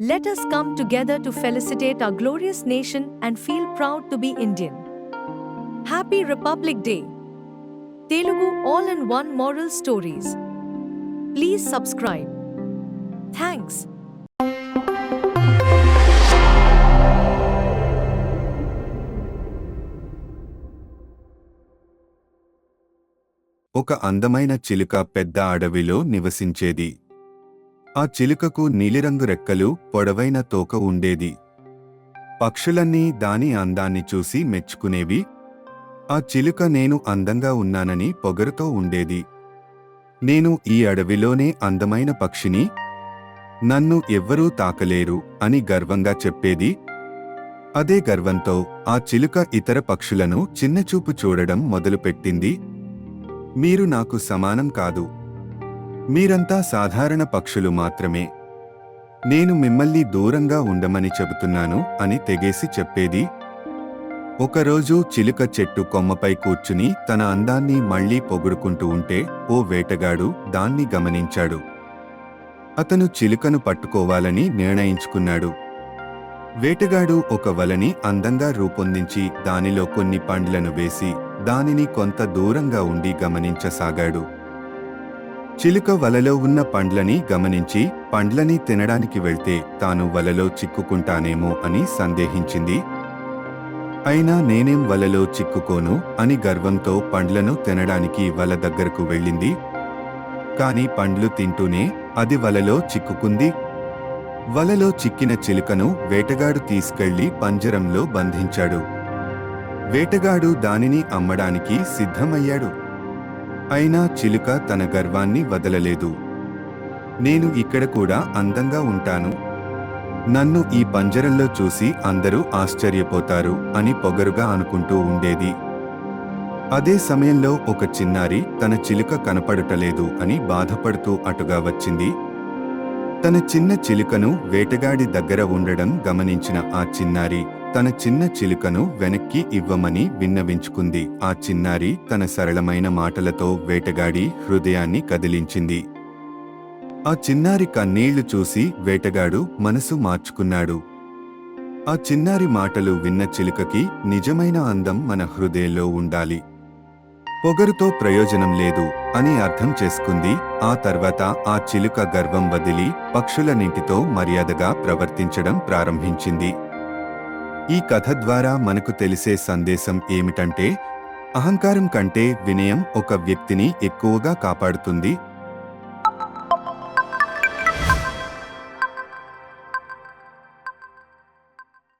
Let us come together to felicitate our glorious nation and feel proud to be Indian. Happy Republic Day! Telugu All in One Moral Stories. Please subscribe. Thanks. ఒక అందమైన చిలుక పెద్ద అడవిలో నివసించేది ఆ చిలుకకు నీలిరంగు రెక్కలు పొడవైన తోక ఉండేది. పక్షులన్నీ దాని అందాన్ని చూసి మెచ్చుకునేవి. ఆ చిలుక నేను అందంగా ఉన్నానని పొగరుతో ఉండేది. నేను ఈ అడవిలోనే అందమైన పక్షిని. నన్ను ఎవ్వరూ తాకలేరు అని గర్వంగా చెప్పేది. అదే గర్వంతో ఆ చిలుక ఇతర పక్షులను చిన్నచూపు చూడడం మొదలుపెట్టింది. మీరు నాకు సమానం కాదు. మీరంతా సాధారణ పక్షులు మాత్రమే. నేను మిమ్మల్ని దూరంగా ఉండమని చెబుతున్నాను అని తెగేసి చెప్పేది. ఒకరోజు చిలుక చెట్టు కొమ్మపై కూర్చుని తన అందాన్ని మళ్ళీ పొగుడుకుంటూ ఉంటే ఓ వేటగాడు దాన్ని గమనించాడు. అతను చిలుకను పట్టుకోవాలని నిర్ణయించుకున్నాడు. వేటగాడు ఒక వలని అందంగా రూపొందించి దానిలో కొన్ని పండ్లను వేసి దానిని కొంత దూరంగా ఉండి గమనించసాగాడు. చిలుక వలలో ఉన్న పండ్లని గమనించి పండ్లని తినడానికి వెళ్తే తాను వలలో చిక్కుకుంటానేమో అని సందేహించింది. అయినా నేనేం వలలో చిక్కుకోను అని గర్వంతో పండ్లను తినడానికి వల దగ్గరకు వెళ్ళింది. కాని పండ్లు తింటూనే అది వలలో చిక్కుకుంది. వలలో చిక్కిన చిలుకను వేటగాడు తీసుకెళ్ళి పంజరంలో బంధించాడు. వేటగాడు దానిని అమ్మడానికి సిద్ధమయ్యాడు. అయినా చిలుక తన గర్వాన్ని వదలలేదు. నేను ఇక్కడ కూడా అందంగా ఉంటాను. నన్ను ఈ పంజరంలో చూసి అందరూ ఆశ్చర్యపోతారు అని పొగరుగా అనుకుంటూ ఉండేది. అదే సమయంలో ఒక చిన్నారి తన చిలుక కనపడటలేదు అని బాధపడుతూ అటుగా వచ్చింది. తన చిన్న చిలుకను వేటగాడి దగ్గర ఉండడం గమనించిన ఆ చిన్నారి తన చిన్న చిలుకను వెనక్కి ఇవ్వమని విన్నవించుకుంది. ఆ చిన్నారి తన సరళమైన మాటలతో వేటగాడి హృదయాన్ని కదిలించింది. ఆ చిన్నారి కన్నీళ్ళు చూసి వేటగాడు మనసు మార్చుకున్నాడు. ఆ చిన్నారి మాటలు విన్న చిలుకకి నిజమైన అందం మన హృదయంలో ఉండాలి. పొగరుతో ప్రయోజనం లేదు అని అర్థం చేసుకుంది. ఆ తర్వాత ఆ చిలుక గర్వం వదిలి పక్షులన్నింటితో మర్యాదగా ప్రవర్తించడం ప్రారంభించింది. ఈ కథ ద్వారా మనకు తెలిసే సందేశం ఏమిటంటే అహంకారం కంటే వినయం ఒక వ్యక్తిని ఎక్కువగా కాపాడుతుంది.